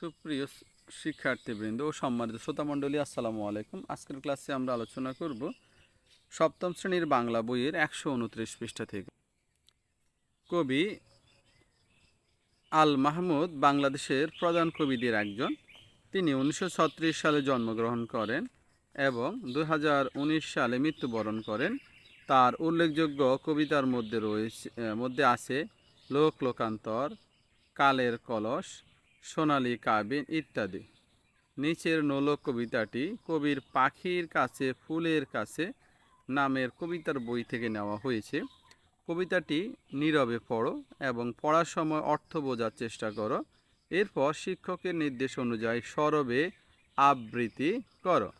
সুপ্রিয় শিক্ষার্থীবৃন্দ ও সম্মানিত শ্রোতামণ্ডলী, আসসালামু আলাইকুম। আজকের ক্লাসে আমরা আলোচনা করব সপ্তম শ্রেণির বাংলা বইয়ের একশো উনত্রিশ পৃষ্ঠা থেকে। কবি আল মাহমুদ বাংলাদেশের প্রধান কবিদের একজন। তিনি উনিশশো ছত্রিশ সালে জন্মগ্রহণ করেন এবং দু হাজার উনিশ সালে মৃত্যুবরণ করেন। তার উল্লেখযোগ্য কবিতার মধ্যে রয়েছে, মধ্যে আছে, লোক, লোকান্তর, কালের কলস সোনালী কাবিন ইত্যাদি। নিচের নোলক কবিতাটি কবির পাখির কাছে, ফুলের কাছে নামের কবিতার বই থেকে নেওয়া হয়েছে। কবিতাটি নীরবে পড়ো এবং পড়ার সময় অর্থ বোঝার চেষ্টা করো। এরপর শিক্ষকের নির্দেশ অনুযায়ী সরবে আবৃত্তি করো।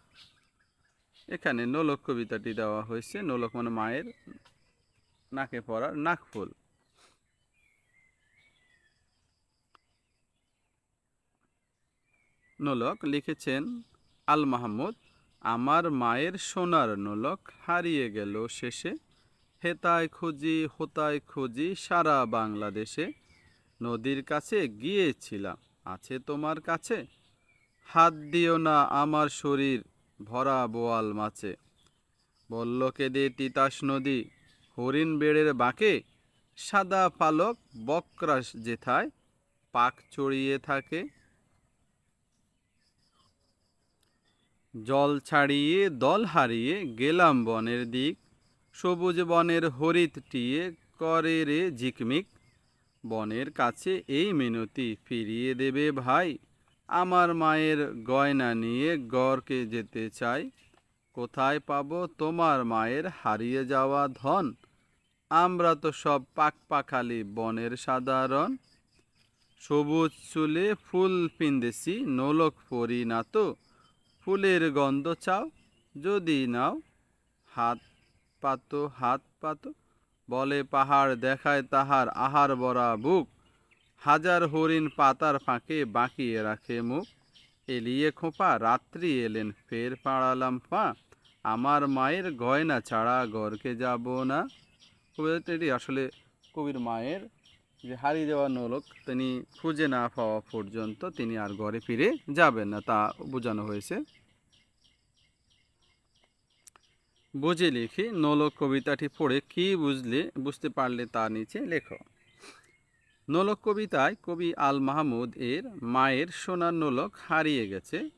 এখানে নোলক কবিতাটি দেওয়া হয়েছে নোলক মানে মায়ের নাকে পড়ার নাকফুল নোলক লিখেছেন, আল মাহমুদ, আমার মায়ের সোনার নোলক হারিয়ে গেল শেষে। হেতায় খুঁজি, হোতায় খুঁজি সারা বাংলাদেশে। নদীর কাছে গিয়েছিলাম, আছে তোমার কাছে। হাত দিও না আমার শরীর, ভরা বোয়াল মাছে। বলল, কেঁদে তিতাস নদী? হরিণ বেড়ের বাঁকে? সাদা পালক বক্রাস যেথায়, পাক চড়িয়ে থাকে। জল ছাড়িয়ে দল হারিয়ে গেলাম বনের দিক। সবুজ বনের হরিত টিয়ে করে রে ঝিকমিক। বনের কাছে এই মিনতি ফিরিয়ে দেবে ভাই। আমার মায়ের গয়না নিয়ে গড়কে যেতে চাই। কোথায় পাবো তোমার মায়ের হারিয়ে যাওয়া ধন? আমরা তো সব পাক পাখালি বনের সাধারণ। সবুজ চুলে ফুল পিন্দেছি, নোলক পরি না তো। ফুলের গন্ধ চাও, যদি নাও। হাত পাতো হাত পাতো, বলে পাহাড় দেখায় তাহার আহার বরা বুক। হাজার হরিণ পাতার ফাঁকে বাঁকিয়ে রাখে মুখ। এলিয়ে খোপা, রাত্রি এলেন, ফের পাড়ালাম পা আমার মায়ের গয়না ছাড়া গড়কে যাব না। কবিতাটি আসলে কবির মায়ের যে হারিয়ে যাওয়া নোলক তিনি খুঁজে না পাওয়া পর্যন্ত তিনি আর ঘরে ফিরে যাবেন না, তা বোঝানো হয়েছে। বুঝে লিখি, নোলক কবিতাটি পড়ে কি বুঝলে, বুঝতে পারলে তা নিচে লেখো। নোলক কবিতায় কবি আল মাহমুদ এর মায়ের সোনার নোলক হারিয়ে গেছে।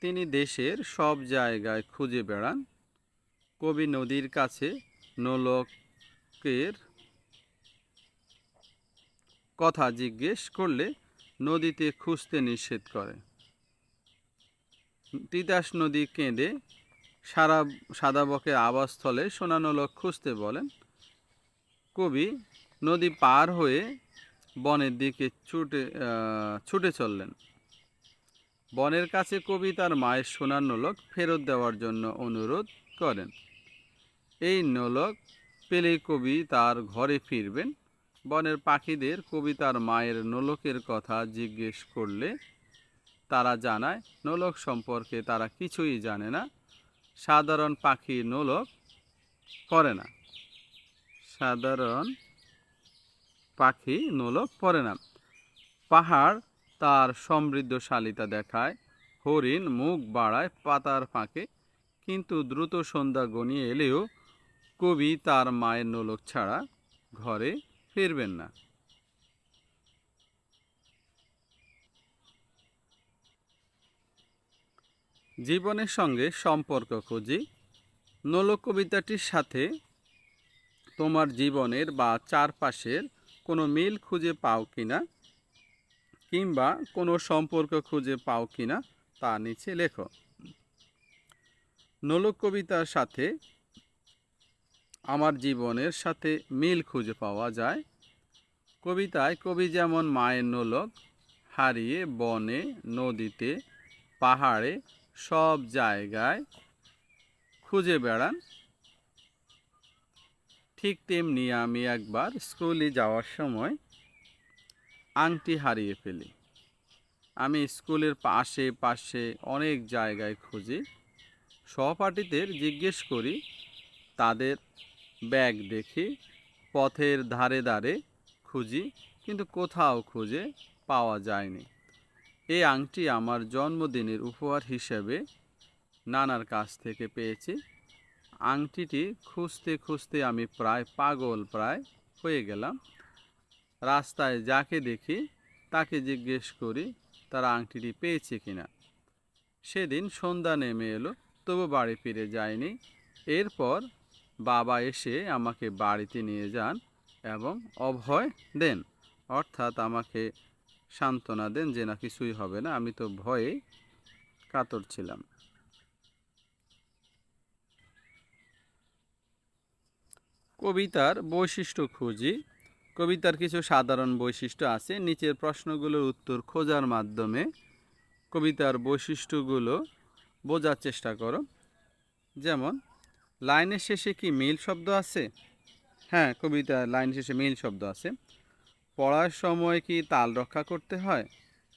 তিনি দেশের সব জায়গায় খুঁজে বেড়ান। কবি নদীর কাছে নোলকের কথা জিজ্ঞেস করলে নদীতে খুঁজতে নিষেধ করে। তিতাস নদী কেঁদে সারা সাদাবকে আবাসস্থলে সোনানোলক খুঁজতে বলেন, কবি, নদী পার হয়ে বনের দিকে ছুটে ছুটে চললেন। বনের কাছে কবি তার মায়ের সোনার নোলক ফেরত দেওয়ার জন্য অনুরোধ করেন। এই নোলক পেলেই কবি তার ঘরে ফিরবেন বনের পাখিদের কবিতার মায়ের নোলকের কথা জিজ্ঞেস করলে তারা জানায়, নোলক সম্পর্কে তারা কিছুই জানে না। সাধারণ পাখি নোলক করে না। সাধারণ পাখি নোলক পড়ে না। পাহাড় তার সমৃদ্ধশালিতা দেখায়, হরিণ মুখ বাড়ায় পাতার ফাঁকে, কিন্তু দ্রুত সন্ধ্যা গনিয়ে এলেও কবি তার মায়ের নোলক ছাড়া ঘরে ফিরবেন না। জীবনের সঙ্গে সম্পর্ক খুঁজি। নোলক কবিতাটির সাথে তোমার জীবনের বা চারপাশের কোনো মিল খুঁজে পাও কিনা কিংবা কোনো সম্পর্ক খুঁজে পাও কিনা তা নিচে লেখো। নোলক কবিতার সাথে আমার জীবনের সাথে মিল খুঁজে পাওয়া যায়। কবিতায় কবি যেমন মায়ের নোলক, হারিয়ে বনে, নদীতে, পাহাড়ে, সব জায়গায় খুঁজে বেড়ান। ঠিক তেমনি আমি একবার স্কুলে যাওয়ার সময় আংটি হারিয়ে ফেলি। আমি স্কুলের পাশে পাশে অনেক জায়গায় খুঁজি। সহপাঠীদের জিজ্ঞেস করি, তাদের ব্যাগ দেখি, পথের ধারে ধারে খুঁজি, কিন্তু কোথাও খুঁজে পাওয়া যায়নি। এই আংটি আমার জন্মদিনের উপহার হিসেবে নানার কাছ থেকে পেয়েছি। আংটিটি খুঁজতে খুঁজতে আমি প্রায় পাগল প্রায় হয়ে গেলাম। রাস্তায় যাকে দেখি, তাকে জিজ্ঞেস করি, তারা আংটিটি পেয়েছে কিনা। সেদিন সন্ধ্যা নেমে এলো, তবু বাড়ি ফিরে যায়নি। এরপর বাবা এসে আমাকে বাড়িতে নিয়ে যান এবং অভয় দেন। অর্থাৎ আমাকে সান্ত্বনা দেন যে, না, কিছুই হবে না। আমি তো ভয়ে কাতর ছিলাম। কবিতার বৈশিষ্ট্য খুঁজি। কবিতার কিছু সাধারণ বৈশিষ্ট্য আছে। নিচের প্রশ্নগুলোর উত্তর খোঁজার মাধ্যমে কবিতার বৈশিষ্ট্যগুলো বোঝার চেষ্টা করো। যেমন লাইনের শেষে কি মিল শব্দ আছে? হ্যাঁ কবিতা লাইন শেষে মিল শব্দ আছে। পড়ার সময় কি তাল রক্ষা করতে হয়?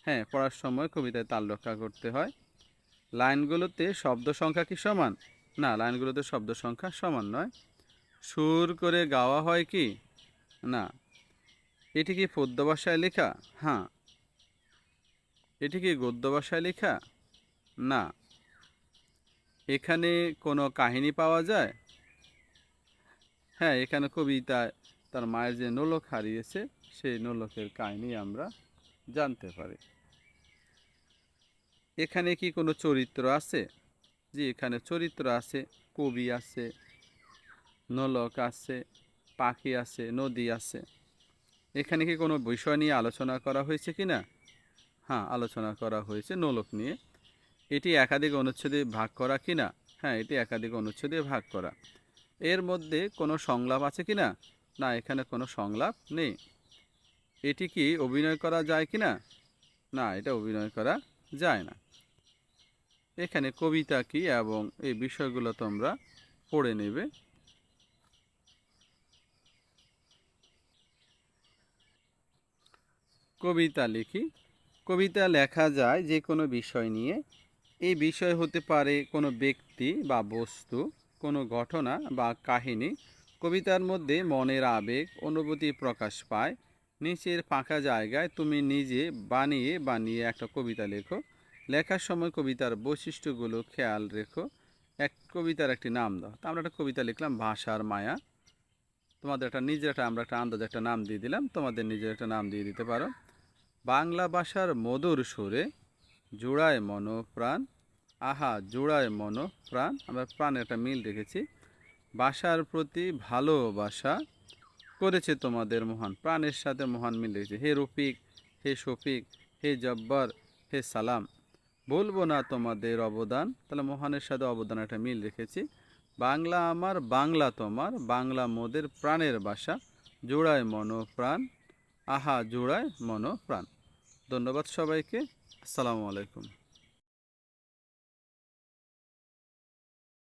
হ্যাঁ পড়ার সময় কবিতায় তাল রক্ষা করতে হয়। লাইনগুলোতে শব্দ সংখ্যা কি সমান? না, লাইনগুলোতে শব্দ সংখ্যা সমান নয়। সুর করে গাওয়া হয় কি? না। এটি কি পদ্য ভাষায় লেখা? হ্যাঁ। এটি কি গদ্য ভাষায় লেখা? না। এখানে কোনো কাহিনী পাওয়া যায়? হ্যাঁ এখানে কবিতায় তার মায়ের যে নোলক হারিয়েছে, সেই নোলকের কাহিনী আমরা জানতে পারি। এখানে কি কোনো চরিত্র আছে? যে এখানে চরিত্র আছে, কবি আছে, নোলক আছে, পাখি আছে, নদী আছে। এখানে কি কোনো বিষয় নিয়ে আলোচনা করা হয়েছে কি না হ্যাঁ আলোচনা করা হয়েছে নোলক নিয়ে। এটি একাধিক অনুচ্ছেদে ভাগ করা কি না হ্যাঁ এটি একাধিক অনুচ্ছেদে ভাগ করা। এর মধ্যে কোনো সংলাপ আছে কি না না এখানে কোনো সংলাপ নেই। এটি কি অভিনয় করা যায় কি না না, এটা অভিনয় করা যায় না। এখানে কবিতা কি এবং এই বিষয়গুলো তোমরা পড়ে নেবে। কবিতা লিখি। কবিতা লেখা যায় যে কোনো বিষয় নিয়ে। এই বিষয় হতে পারে কোনো ব্যক্তি বা বস্তু, কোনো ঘটনা বা কাহিনী, কবিতার মধ্যে মনের আবেগ, অনুভূতি প্রকাশ পায়। নিচের ফাঁকা জায়গায় তুমি নিজে বানিয়ে বানিয়ে একটা কবিতা লেখো। লেখার সময় কবিতার বৈশিষ্ট্যগুলো খেয়াল রেখো। এক কবিতার একটি নাম দাও। তো আমরা একটা কবিতা লিখলাম, ভাষার মায়া। তোমাদের একটা নিজের একটা, আমরা একটা আন্দাজ একটা নাম দিয়ে দিলাম। তোমাদের নিজের একটা নাম দিয়ে দিতে পারো। বাংলা ভাষার মধুর সুরে জোড়ায় মন প্রাণ আহা, জোড়ায় মন প্রাণ আমরা প্রাণের একটা মিল রেখেছি বাসার প্রতি ভালোবাসা করেছে তোমাদের মহান, প্রাণের সাথে মহান মিল রেখেছে হে রফিক, হে শফিক, হে জব্বার, হে সালাম, বলব না তোমাদের অবদান, তাহলে মহানের সাথে অবদান একটা মিল রেখেছি বাংলা আমার, বাংলা তোমার, বাংলা মোদের প্রাণের ভাষা জোড়ায় মন প্রাণ আহা, জোড়ায় মন প্রাণ ধন্যবাদ সবাইকে। আসসালামু আলাইকুম।